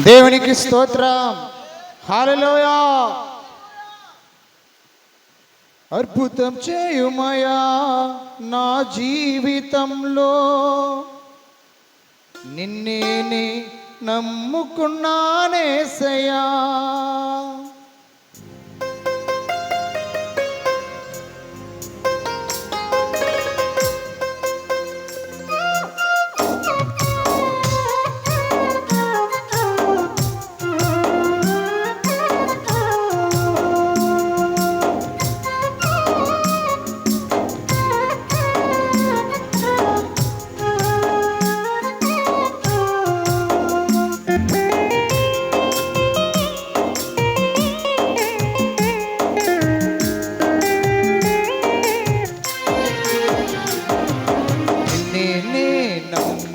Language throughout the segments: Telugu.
దేవునికి స్తోత్రం. హాలలోయా అద్భుతం చేయుమయా నా జీవితంలో. నిన్నేనే నమ్ముకున్నానేసయా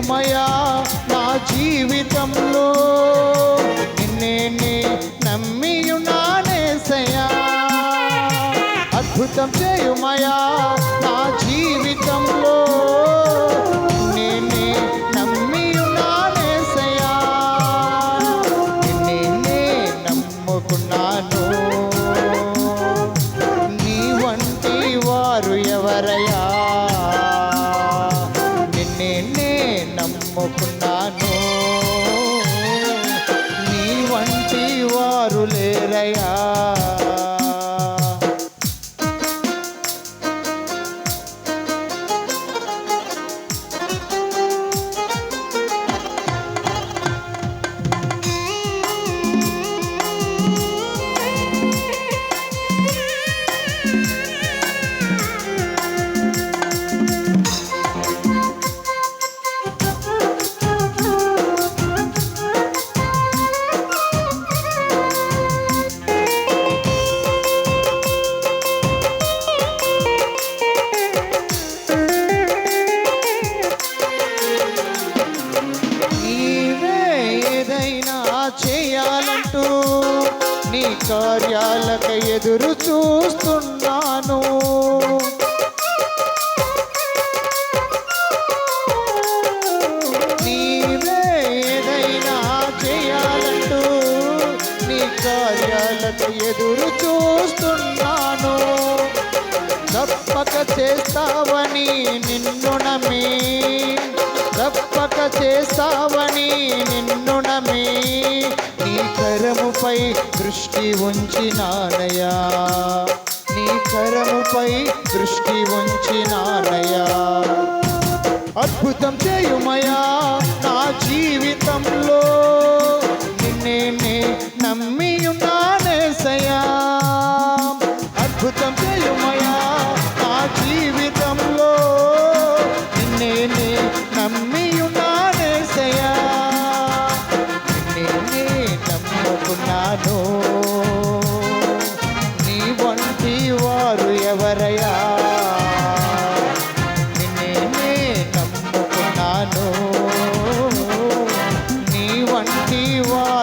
అద్భుతం నా జీవితంలో. నిన్నే నమ్మియున్నానేసయా అద్భుతం చేయుమయా నా జీవితంలో. they. కార్యాలకు ఎదురు చూస్తున్నాను. నీవే ఏదైనా చేయాలంటూ నీ కార్యాలకు ఎదురు చూస్తున్నాను. తప్పక చేస్తావని నిన్ను నమ్మి తప్పక చేస్తావని నిన్ను నమ్మి కరముపై దృష్టి ఉంచినానయా నీ కరముపై దృష్టి ఉంచినానయా అద్భుతం చేయుమయా నా జీవితంలో. నిన్నే నమ్మియున్నానేసయా వంటి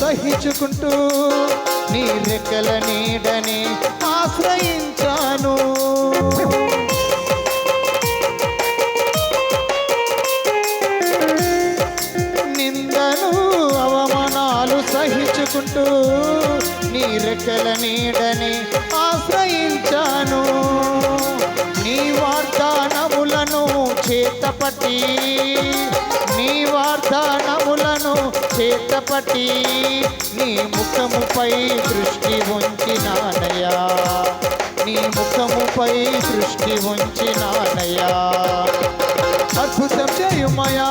సహించుకుంటూ నీ రెక్కల నీడని ఆశ్రయించాను. నిందను అవమానాలు సహించుకుంటూ నీ రెక్కల నీడని ఆశ్రయించాను. నీ వార్తానములను చేతపట్టి నీ వాగ్దానములను చేతపట్టి నీ ముఖముపై దృష్టి ఉంచినానయా నీ ముఖముపై దృష్టి ఉంచినానయా అద్భుతం చేయుమయా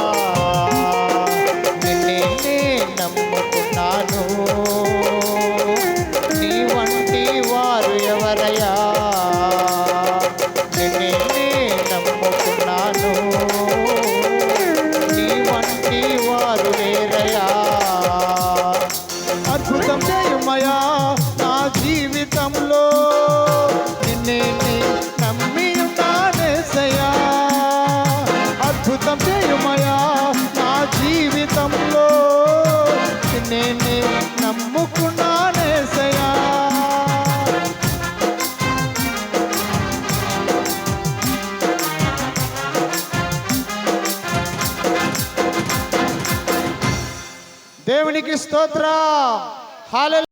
దేవునికి స్తోత్రం హాలెలూయా